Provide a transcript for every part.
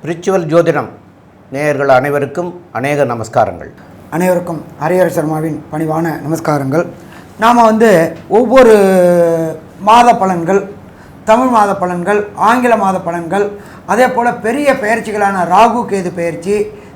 Spiritual ஜோதிடம் நேயர்கள் அனைவருக்கும் அநேக நமஸ்காரங்கள். அனைவருக்கும் ஹரிஹர சர்மாவின் பணிவான நமஸ்காரங்கள். நாம் வந்து ஒவ்வொரு மாத பலன்கள் தமிழ் மாத பலன்கள் ஆங்கில மாத பலன்கள் அதே போல் பெரிய பெயர்ச்சிகளான ராகு கேது பெயர்ச்சி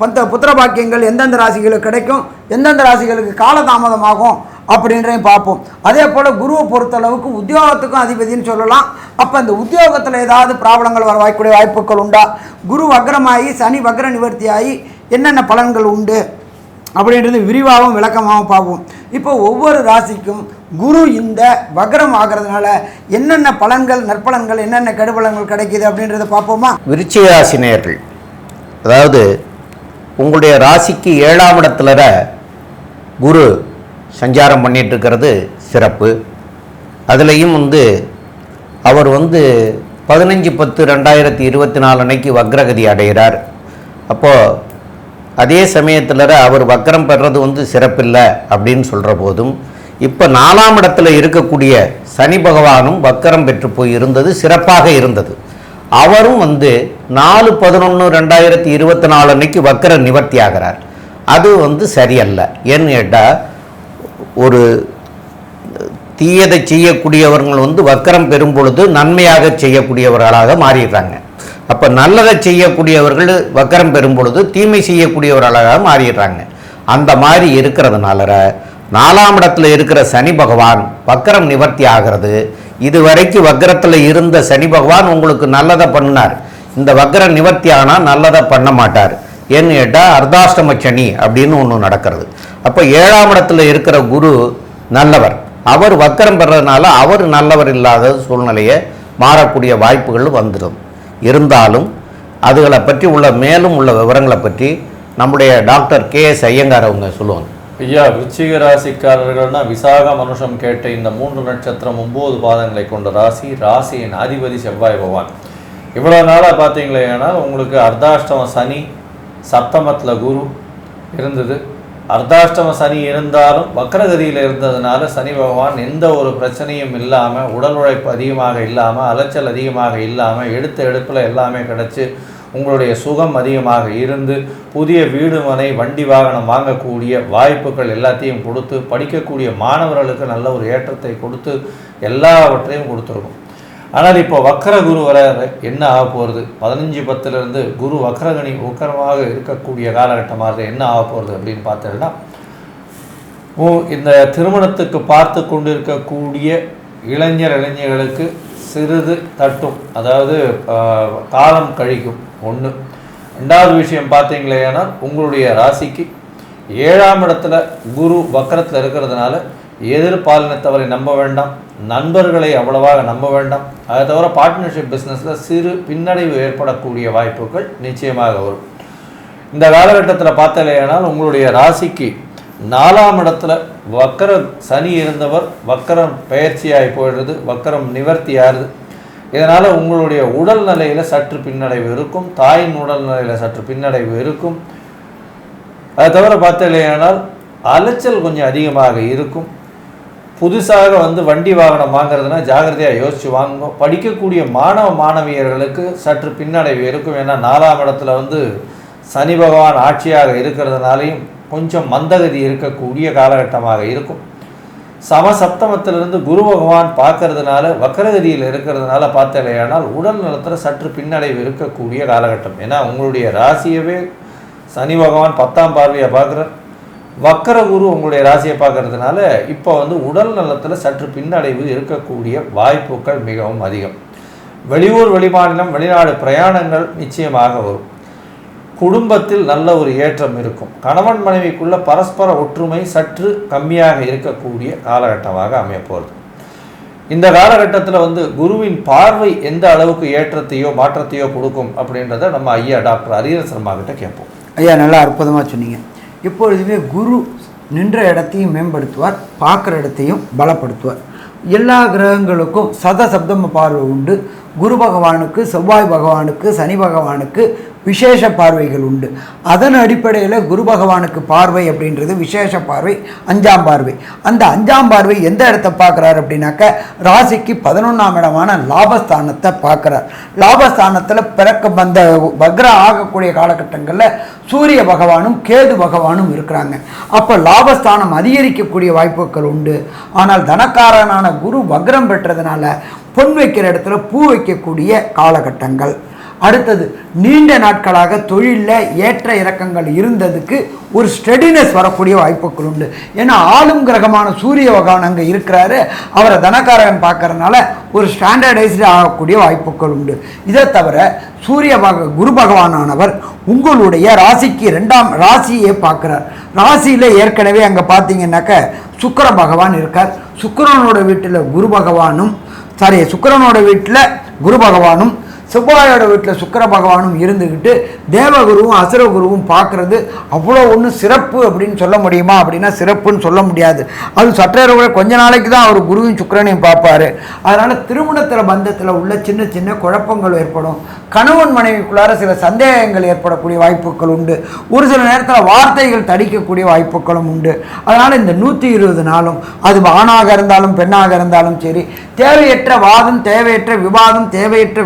பந்த புத்திர பாக்கியங்கள் எந்தெந்த ராசிகளுக்கு கிடைக்கும் எந்தெந்த ராசிகளுக்கு காலதாமதமாகும் அப்படின்றதையும் பார்ப்போம். அதே போல் குருவை பொறுத்தளவுக்கு உத்தியோகத்துக்கும் அதிபதின்னு சொல்லலாம். அப்போ இந்த உத்தியோகத்தில் ஏதாவது ப்ராப்ளங்கள் வர வாய்க்கூடிய வாய்ப்புகள் உண்டா? குரு வக்ரமாகி சனி வக்ர நிவர்த்தியாகி என்னென்ன பலன்கள் உண்டு? அப்படின்றது விரிவாகவும் விளக்கமாகவும் பார்ப்போம். இப்போ ஒவ்வொரு ராசிக்கும் குரு இந்த வக்ரம் ஆகிறதுனால என்னென்ன பலன்கள் நற்பலன்கள் என்னென்ன கெடுபலன்கள் கிடைக்குது அப்படின்றத பார்ப்போமா? விருச்சிக ராசி நேயர்கள் அதாவது உங்களுடைய ராசிக்கு ஏழாம் இடத்துல குரு சஞ்சாரம் பண்ணிட்டுருக்கிறது சிறப்பு. அதுலேயும் வந்து அவர் வந்து பதினஞ்சு பத்து ரெண்டாயிரத்தி இருபத்தி நாலு அன்னைக்கு வக்ரகதி அடைகிறார் அப்போது அதே சமயத்தில் அவர் வக்ரம் பெறது வந்து சிறப்பில்லை அப்படின்னு சொல்கிற போதும். இப்போ நாலாம் இடத்துல இருக்கக்கூடிய சனி பகவானும் வக்கரம் பெற்று போய் இருந்தது சிறப்பாக இருந்தது. அவரும் வந்து நாலு பதினொன்று ரெண்டாயிரத்தி இருபத்தி நாலு அன்னைக்கு வக்கர நிவர்த்தி ஆகிறார் அது வந்து சரியல்ல. ஏன்னு கேட்டால் ஒரு தீயதை செய்யக்கூடியவர்கள் வந்து வக்கரம் பெறும் பொழுது நன்மையாக செய்யக்கூடியவர்களாக மாறிடுறாங்க. அப்போ நல்லதை செய்யக்கூடியவர்கள் வக்கரம் பெறும் பொழுது தீமை செய்யக்கூடியவர்களாக மாறிடுறாங்க. அந்த மாதிரி இருக்கிறதுனால நாலாம் இடத்துல இருக்கிற சனி பகவான் வக்கரம் நிவர்த்தி ஆகிறது. இதுவரைக்கும் வக்கரத்தில் இருந்த சனி பகவான் உங்களுக்கு நல்லதை பண்ணினார். இந்த வக்கரம் நிவர்த்தி ஆனால் நல்லதை பண்ண மாட்டார். ஏன்னு கேட்டால் அர்த்தாஷ்டம சனி அப்படின்னு ஒன்று நடக்கிறது. அப்போ ஏழாம் இடத்துல இருக்கிற குரு நல்லவர். அவர் வக்கரம் பெறதுனால அவர் நல்லவர் இல்லாத சூழ்நிலையை மாறக்கூடிய வாய்ப்புகள் வந்துடும். இருந்தாலும் அதுகளை பற்றி உள்ள மேலும் உள்ள விவரங்களை பற்றி நம்முடைய டாக்டர் கே எஸ் ஐயங்கார் அவங்க சொல்லுவாங்க. ஐயா விருச்சிக ராசிக்காரர்கள்னா விசாக மனுஷம் கேட்ட இந்த மூன்று நட்சத்திரம் ஒன்பது பாதங்களை கொண்ட ராசி ராசியின் அதிபதி செவ்வாய் பகவான். இவ்வளோ நாளாக பார்த்தீங்களேனா உங்களுக்கு அர்த்தாஷ்டம சனி சப்தமத்தில் குரு இருந்தது. அர்த்தாஷ்டம சனி இருந்தாலும் வக்ரகதியில் இருந்ததுனால சனி பகவான் எந்த ஒரு பிரச்சனையும் இல்லாமல் உடல் உழைப்பு அதிகமாக இல்லாமல் அலைச்சல் அதிகமாக இல்லாமல் எடுத்த எடுப்பில் எல்லாமே கிடச்சி உங்களுடைய சுகம் அதிகமாக இருந்து புதிய வீடு மனை வண்டி வாகனம் வாங்கக்கூடிய வாய்ப்புகள் எல்லாத்தையும் கொடுத்து படிக்கக்கூடிய மாணவர்களுக்கு நல்ல ஒரு ஏற்றத்தை கொடுத்து எல்லாவற்றையும் கொடுத்துருக்கும். ஆனால் இப்போ வக்கர குரு வர என்ன ஆக போகிறது பதினஞ்சு பத்துலேருந்து குரு வக்கரகணி உக்கரமாக இருக்கக்கூடிய காலகட்டமாக என்ன ஆக போகிறது அப்படின்னு பார்த்தீங்கன்னா ஓ இந்த திருமணத்துக்கு பார்த்து கொண்டிருக்கக்கூடிய இளைஞர் இளைஞர்களுக்கு சிறிது தட்டும். அதாவது காலம் கழிக்கும். ஒன்று ரெண்டாவது விஷயம் பார்த்தீங்களேனா உங்களுடைய ராசிக்கு ஏழாம் இடத்துல குரு வக்கரத்தில் இருக்கிறதுனால எதிர்பாலினத்தவரை நம்ப வேண்டாம். நண்பர்களை அவ்வளவாக நம்ப வேண்டாம். அதை தவிர பார்ட்னர்ஷிப் பிஸ்னஸில் சிறு பின்னடைவு ஏற்படக்கூடிய வாய்ப்புகள் நிச்சயமாக வரும். இந்த காலகட்டத்தில் பார்த்தலையானால் உங்களுடைய ராசிக்கு நாலாம் இடத்துல வக்கர சனி இருந்தவர் வக்கரம் பெயர்ச்சியாகி போயிடுறது வக்கரம் நிவர்த்தி ஆறுது இதனால் உங்களுடைய உடல் நிலையில் சற்று பின்னடைவு இருக்கும் தாயின் உடல் நிலையில் சற்று பின்னடைவு இருக்கும். அதை தவிர பார்த்தலையானால் அலைச்சல் கொஞ்சம் அதிகமாக இருக்கும். புதுசாக வந்து வண்டி வாகனம் வாங்குறதுனா ஜாகிரதையாக யோசித்து வாங்குங்க. படிக்கக்கூடிய மாணவ மாணவியர்களுக்கு சற்று பின்னடைவு இருக்கும். ஏன்னா நாலாம் இடத்துல வந்து சனி பகவான் ஆட்சியாக இருக்கிறதுனாலையும் கொஞ்சம் மந்தகதி இருக்கக்கூடிய காலகட்டமாக இருக்கும். சமசப்தமத்திலிருந்து குரு பகவான் பார்க்கறதுனால வக்கரகதியில் இருக்கிறதுனால பார்த்தலையானால் உடல் நலத்தில் சற்று பின்னடைவு இருக்கக்கூடிய காலகட்டம். ஏன்னா உங்களுடைய ராசியவே சனி பகவான் பத்தாம் பார்வையை பார்க்குறார். வக்கர குரு உங்களுடைய ராசியை பார்க்கறதுனால இப்போ வந்து உடல் நலத்தில் சற்று பின்னடைவு இருக்கக்கூடிய வாய்ப்புகள் மிகவும் அதிகம். வெளியூர் வெளிமாநிலம் வெளிநாடு பிரயாணங்கள் நிச்சயமாக வரும். குடும்பத்தில் நல்ல ஒரு ஏற்றம் இருக்கும். கணவன் மனைவிக்குள்ள பரஸ்பர ஒற்றுமை சற்று கம்மியாக இருக்கக்கூடிய காலகட்டமாக அமையப்போகிறது இந்த காலகட்டத்தில் வந்து குருவின் பார்வை எந்த அளவுக்கு ஏற்றத்தையோ மாற்றத்தையோ கொடுக்கும் அப்படின்றத நம்ம ஐயா டாக்டர் ஹரிஹர சர்மா கிட்ட கேட்போம். ஐயா நல்லா அற்புதமாக சொன்னீங்க. இப்பொழுதுமே குரு நின்ற இடத்தையும் மேம்படுத்துவார் பார்க்குற இடத்தையும் பலப்படுத்துவார். எல்லா கிரகங்களுக்கும் சத சப்தம பார்வை உண்டு. குரு பகவானுக்கு செவ்வாய் பகவானுக்கு சனி பகவானுக்கு விசேஷ பார்வைகள் உண்டு. அதன் அடிப்படையில் குரு பகவானுக்கு பார்வை அப்படின்றது விசேஷ பார்வை அஞ்சாம் பார்வை. அந்த அஞ்சாம் பார்வை எந்த இடத்த பார்க்குறாரு அப்படின்னாக்க ராசிக்கு பதினொன்றாம் இடமான லாபஸ்தானத்தை பார்க்குறார். லாபஸ்தானத்தில் பிறக்க வந்த பக்ரம் ஆகக்கூடிய காலகட்டங்களில் சூரிய பகவானும் கேது பகவானும் இருக்கிறாங்க. அப்போ லாபஸ்தானம் அதிகரிக்கக்கூடிய வாய்ப்புகள் உண்டு. ஆனால் தனக்காரனான குரு வக்ரம் பெற்றதுனால பொன் வைக்கிற இடத்துல பூ வைக்கக்கூடிய காலகட்டங்கள். அடுத்தது நீண்ட நாட்களாக தொழிலில் ஏற்ற இறக்கங்கள் இருந்ததுக்கு ஒரு ஸ்டெடினஸ் வரக்கூடிய வாய்ப்புகள் உண்டு. ஏன்னா ஆளும் கிரகமான சூரிய பகவான் அங்கே இருக்கிறாரு. அவரை தனக்காரன் பார்க்கறதுனால ஒரு ஸ்டாண்டர்டைஸ்டு ஆகக்கூடிய வாய்ப்புகள் உண்டு. இதை தவிர சூரிய பக குரு பகவானானவர் உங்களுடைய ராசிக்கு ரெண்டாம் ராசியை பார்க்குறார். ராசியில் ஏற்கனவே அங்கே பார்த்தீங்கன்னாக்க சுக்கர பகவான் இருக்கார். சுக்கரனோட வீட்டில் குரு பகவானும் சாரி சுக்கிரனோட வீட்டில் குரு பகவானும் செவ்வாயோட வீட்டில் சுக்கிர பகவானும் இருந்துக்கிட்டு தேவகுருவும் அசுரகுருவும் பார்க்குறது அவ்வளோ ஒன்றும் சிறப்பு அப்படின்னு சொல்ல முடியுமா? அப்படின்னா சிறப்புன்னு சொல்ல முடியாது. அது சற்றே கொஞ்ச நாளைக்கு தான் அவர் குருவும் சுக்கிரனையும் பார்ப்பார். அதனால் திருமணத்தில் பந்தத்தில் உள்ள சின்ன சின்ன குழப்பங்கள் ஏற்படும். கணவன் மனைவிக்குள்ளார சில சந்தேகங்கள் ஏற்படக்கூடிய வாய்ப்புகள் உண்டு. ஒரு சில நேரத்தில் வார்த்தைகள் தடிக்கக்கூடிய வாய்ப்புகளும் உண்டு. அதனால் இந்த நூற்றி இருபது நாளும் அது ஆணாக இருந்தாலும் பெண்ணாக இருந்தாலும் சரி தேவையற்ற வாதம் தேவையற்ற விவாதம் தேவையற்ற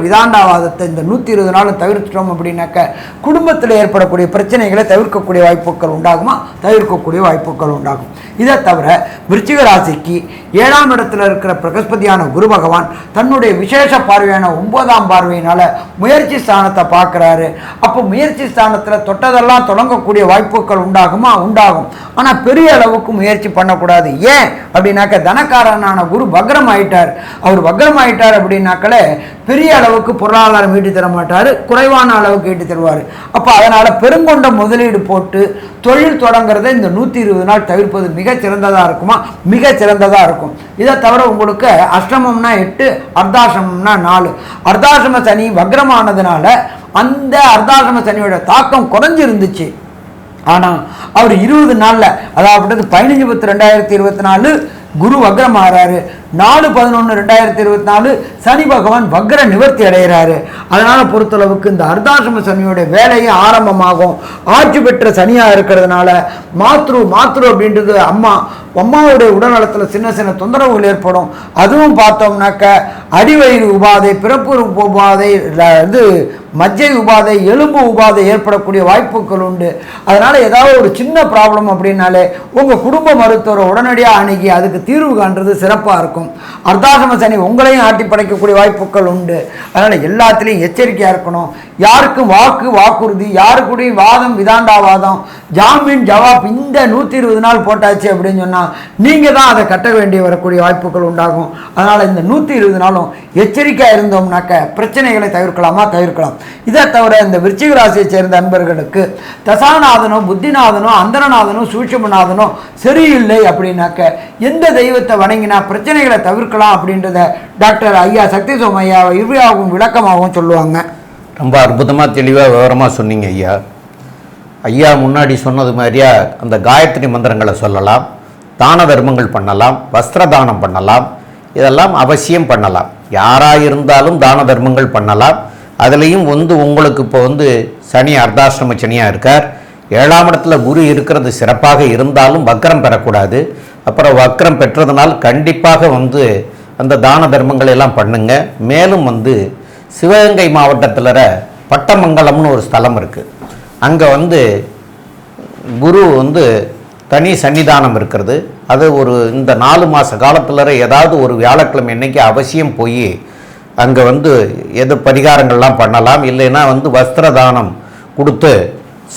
விதாண்டாவாதத்தை இந்த நூற்றி இருபது நாளும் தவிர்த்துட்டோம் அப்படின்னாக்க குடும்பத்தில் ஏற்படக்கூடிய பிரச்சனைகளை தவிர்க்கக்கூடிய வாய்ப்புகள் உண்டாகுமா? தவிர்க்கக்கூடிய வாய்ப்புகள் உண்டாகும். இதை தவிர விருச்சிக ராசிக்கு ஏழாம் இடத்துல இருக்கிற பிரகஸ்பதியான குரு பகவான் தன்னுடைய விசேஷ பார்வையான ஒன்பதாம் பார்வையினால முயற்சி ஸ்தானத்தை பார்க்குறாரு. அப்போ முயற்சி ஸ்தானத்தில் தொட்டதெல்லாம் தொடங்கக்கூடிய வாய்ப்புகள் உண்டாகுமா? உண்டாகும். ஆனால் பெரிய அளவுக்கு முயற்சி பண்ணக்கூடாது. ஏன்? அப்படின்னாக்க தனக்காரனான குரு வக்ரம் ஆயிட்டார். அவர் வக்ரம் ஆயிட்டார் அப்படின்னாக்களே பெரிய அளவுக்கு பொருளாதாரம் ஈட்டு தர மாட்டார் குறைவான அளவுக்கு ஈட்டு தருவார். அப்போ அதனால் பெருங்கொண்ட முதலீடு போட்டு தொழில் தொடங்குறதை இந்த நூற்றி இருபது நாள் தவிர்ப்பது மிக சிறந்ததாக இருக்குமா? மிக சிறந்ததாக இருக்கும். இதை தவிர உங்களுக்கு அஷ்டமம்னா எட்டு அர்த்தாசிரமம்னா நாலு. அர்த்தாசிரம சனி வக்ரமானதுனால அந்த அர்த்தாசிரம சனியோட தாக்கம் குறைஞ்சிருந்துச்சு. ஆனால் அவர் இருபது நாளில் அதாவது பதினஞ்சு பத்து ரெண்டாயிரத்தி இருபத்தி நாலு குரு வக்ரம் ஆறாரு நாலு பதினொன்று ரெண்டாயிரத்தி இருபத்தி நாலு சனி பகவான் வக்ர நிவர்த்தி அடைகிறாரு. அதனால் பொறுத்தளவுக்கு இந்த அர்த்தாசிரம சனியோடைய வேலையும் ஆரம்பமாகும். ஆட்சி பெற்ற சனியாக இருக்கிறதுனால மாத்ரு மாத்ரு அப்படின்றது அம்மா அம்மாவுடைய உடல்நலத்தில் சின்ன சின்ன தொந்தரவுகள் ஏற்படும். அதுவும் பார்த்தோம்னாக்க அடிவயிறு உபாதை பிறப்பு உபாதை இது மஜ்ஜை உபாதை எலும்பு உபாதை ஏற்படக்கூடிய வாய்ப்புகள் உண்டு. அதனால் ஏதாவது ஒரு சின்ன ப்ராப்ளம் அப்படின்னாலே உங்கள் குடும்ப மருத்துவரை உடனடியாக அணுகி அதுக்கு தீர்வு காண்றது சிறப்பாக இருக்கும். அர்த்தாசம சனி உங்களையும் ஆட்டி படைக்க படைக்கக்கூடிய வாய்ப்புகள் உண்டு. அதனால் எல்லாத்துலேயும் எச்சரிக்கையாக இருக்கணும். யாருக்கும் வாக்கு வாக்குறுதி யாருக்குடையும் வாதம் விதாண்டாவாதம் ஜாமீன் ஜவாப் இந்த நூற்றி இருபது நாள் போட்டாச்சு அப்படின்னு சொன்னால் நீங்கள் தான் அதை கட்ட வேண்டிய வரக்கூடிய வாய்ப்புகள் உண்டாகும். அதனால் இந்த நூற்றி இருபது நாளும் எச்சரிக்கையாக இருந்தோம்னாக்க பிரச்சனைகளை தவிர்க்கலாமா? தவிர்க்கலாம். இதை தவிர இந்த விருச்சிக ராசியை சேர்ந்த அன்பர்களுக்கு தசாநாதனோ புத்திநாதனோ அந்தரநாதனோ சூட்சமநாதனோ சரியில்லை அப்படின்னாக்க எந்த தெய்வத்தை வணங்கினா பிரச்சனைகளை தவிர்க்கலாம் அப்படின்றத டாக்டர் ஐயா சக்தி சோமையா இவ்வியாகவும் விளக்கமாகவும் சொல்லுவாங்க. ரொம்ப அற்புதமாக தெளிவாக விவரமாக சொன்னீங்க ஐயா. ஐயா முன்னாடி சொன்னது மாதிரியா அந்த காயத்ரி மந்திரங்களை சொல்லலாம் தான தர்மங்கள் பண்ணலாம் வஸ்திர தானம் பண்ணலாம் இதெல்லாம் அவசியம் பண்ணலாம். யாராக இருந்தாலும் தான தர்மங்கள் பண்ணலாம். அதுலேயும் வந்து உங்களுக்கு இப்போ வந்து சனி அர்த்தாசிரம சனியாக இருக்கார். ஏழாம் இடத்துல குரு இருக்கிறது சிறப்பாக இருந்தாலும் வக்கரம் பெறக்கூடாது. அப்புறம் வக்கரம் பெற்றதுனால் கண்டிப்பாக வந்து அந்த தான தர்மங்களை எல்லாம் பண்ணுங்க. மேலும் வந்து சிவகங்கை மாவட்டத்தில் பட்டமங்கலம்னு ஒரு ஸ்தலம் இருக்குது அங்கே வந்து குரு வந்து தனி சன்னிதானம் இருக்கிறது. அது ஒரு இந்த நாலு மாத காலத்தில் ஏதாவது ஒரு வியாழக்கிழமை என்றைக்கு அவசியம் போய் அங்கே வந்து எது பரிகாரங்கள்லாம் பண்ணலாம். இல்லைன்னா வந்து வஸ்திர தானம் கொடுத்து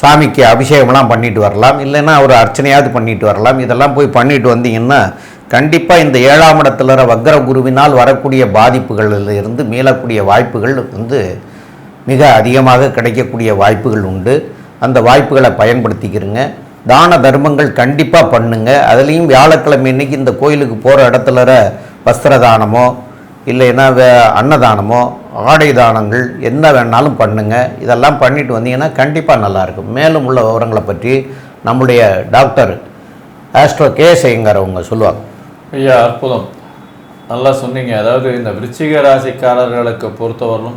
சாமிக்கு அபிஷேகம்லாம் பண்ணிட்டு வரலாம். இல்லைன்னா ஒரு அர்ச்சனையாவது பண்ணிட்டு வரலாம். இதெல்லாம் போய் பண்ணிட்டு வந்தீங்கன்னா கண்டிப்பாக இந்த ஏழாம் இடத்துல வக்ர குருவினால் வரக்கூடிய பாதிப்புகளில் இருந்து மீளக்கூடிய வாய்ப்புகள் வந்து மிக அதிகமாக கிடைக்கக்கூடிய வாய்ப்புகள் உண்டு. அந்த வாய்ப்புகளை பயன்படுத்திக்கிறங்க தான தர்மங்கள் கண்டிப்பாக பண்ணுங்க. அதுலேயும் வியாழக்கிழமை இன்னைக்கு இந்த கோயிலுக்கு போகிற இடத்துல வஸ்திர தானமோ இல்லைன்னா வே அன்னதானமோ ஆடை தானங்கள் என்ன வேணாலும் பண்ணுங்கள் இதெல்லாம் பண்ணிட்டு வந்தீங்கன்னா கண்டிப்பாக நல்லாயிருக்கும். மேலும் உள்ள விவரங்களை பற்றி நம்முடைய டாக்டர் ஆஸ்ட்ரோ கே ஐயங்கார் அவங்க சொல்லுவாங்க. ஐயா அற்புதம். நல்லா சொன்னீங்க. அதாவது இந்த விருச்சிக ராசிக்காரர்களுக்கு பொறுத்தவரையும்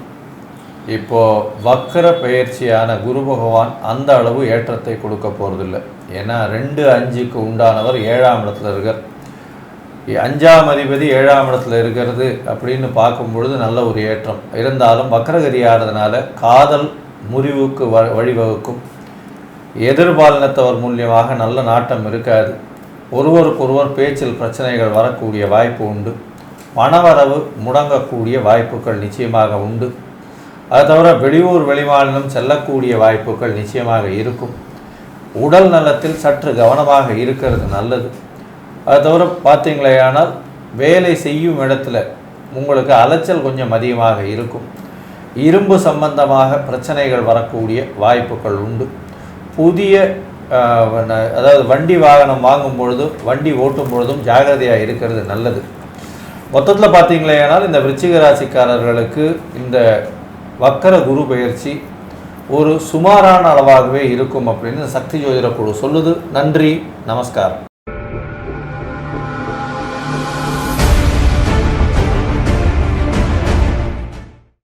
இப்போ வக்கர பயிற்சியான குரு பகவான் அந்த அளவு ஏற்றத்தை கொடுக்க போறதில்லை. ஏன்னா ரெண்டு அஞ்சுக்கு உண்டானவர் ஏழாம் இடத்துல இருக்கார். அஞ்சாம் அதிபதி ஏழாம் இடத்துல இருக்கிறது அப்படின்னு பார்க்கும் பொழுது நல்ல ஒரு ஏற்றம். இருந்தாலும் வக்கரகதி ஆனதுனால காதல் முறிவுக்கு வ வழிவகுக்கும். எதிர்பாலினத்தவர் மூலியமாக நல்ல நாட்டம் இருக்காது. ஒருவருக்கொருவர் பேச்சில் பிரச்சனைகள் வரக்கூடிய வாய்ப்பு உண்டு. பணவரவு முடங்கக்கூடிய வாய்ப்புகள் நிச்சயமாக உண்டு. அது தவிர வெளியூர் வெளிமாநிலம் செல்லக்கூடிய வாய்ப்புகள் நிச்சயமாக இருக்கும். உடல் நலத்தில் சற்று கவனமாக இருக்கிறது நல்லது. அது தவிர பார்த்தீங்களேயானால் வேலை செய்யும் இடத்துல உங்களுக்கு அலைச்சல் கொஞ்சம் அதிகமாக இருக்கும். இரும்பு சம்பந்தமாக பிரச்சனைகள் வரக்கூடிய வாய்ப்புகள் உண்டு. புதிய அதாவது வண்டி வாகனம் வாங்கும் பொழுதும் வண்டி ஓட்டும் பொழுதும் ஜாகிரதையாக இருக்கிறது நல்லது. மொத்தத்தில் பார்த்தீங்களேயானால் இந்த விருச்சிக ராசிக்காரர்களுக்கு இந்த வக்கர குரு பயிற்சி ஒரு சுமாரான அளவாகவே இருக்கும் அப்படின்னு சக்தி ஜோதிட குழு சொல்லுது. நன்றி நமஸ்காரம்.